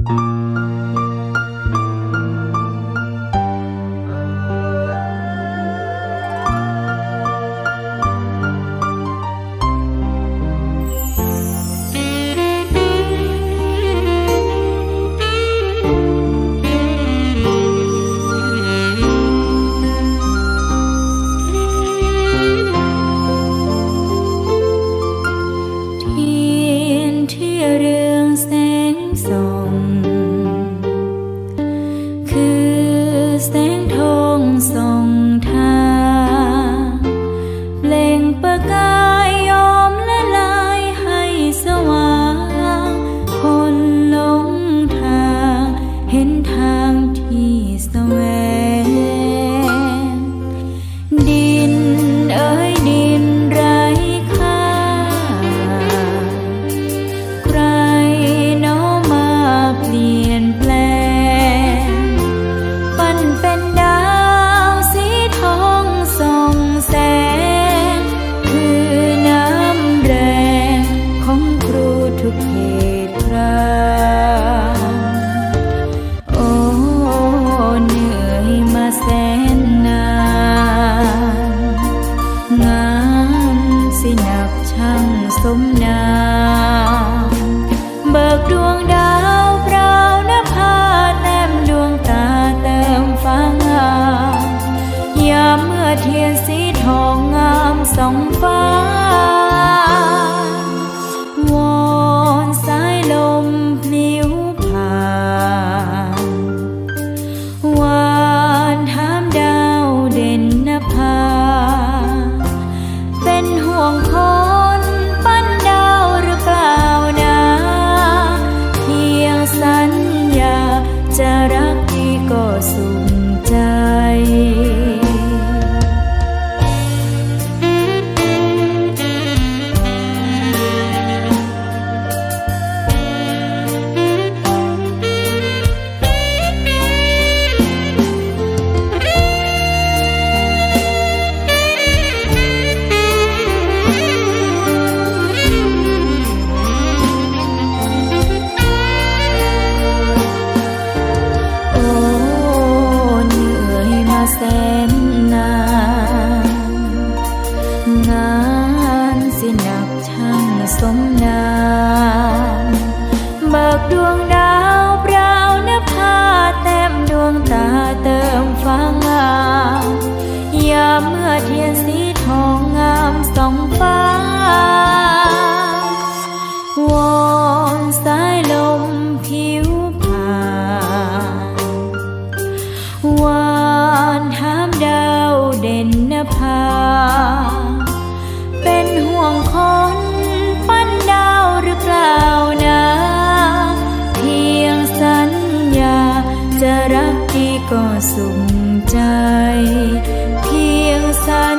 Música now. ก็สูง หนักทั้งสมนามบากดวง รักที่ก็สุขใจ เพียงสัญ